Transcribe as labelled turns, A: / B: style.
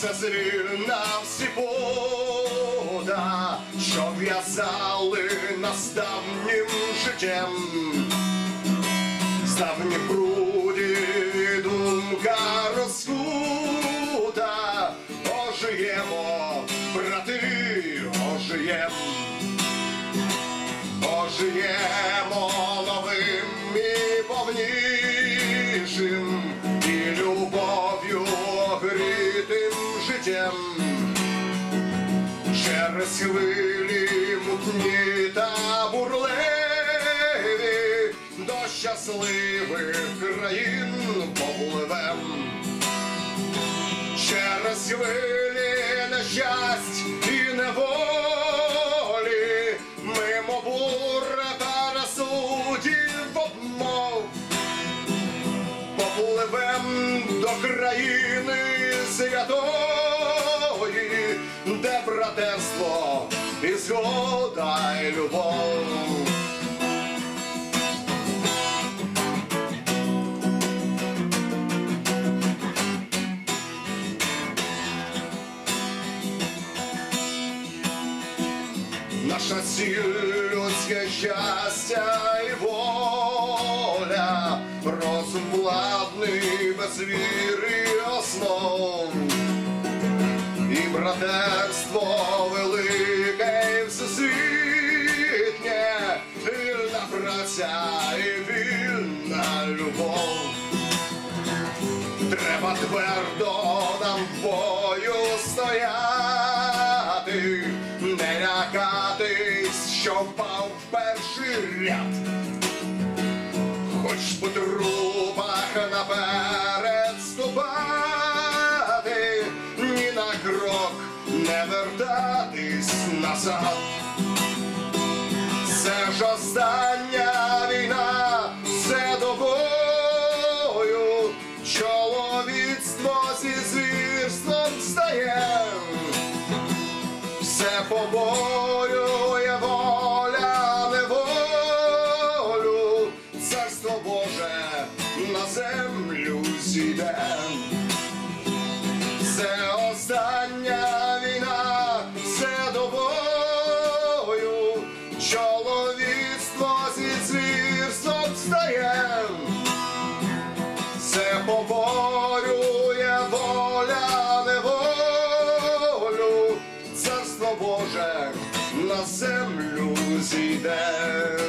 A: це звільна всі пута, що в'язали нас давнім життям. З давніх брудів думка розкута, ожиємо, брати, ожиєм, ожиємо Через хвилі мутні та бурливі до щасливих країн попливем. Через хвилі нещасть і неволі, мимо бур пересудів обмов, попливем до країни святої, братерство і згода і любов. Наша ціль людське щастя і воля, розум владний без віри основ, і братерство вільна любов. Треба твердо нам бою стояти, не лякатись, що впав в перший ряд. Хоч по трупах наперед ступати, ні на крок не вертатись назад. Це ж остання звірством стає, все поборює воля неволю, царство Боже на землю зійде. Це неволю, царство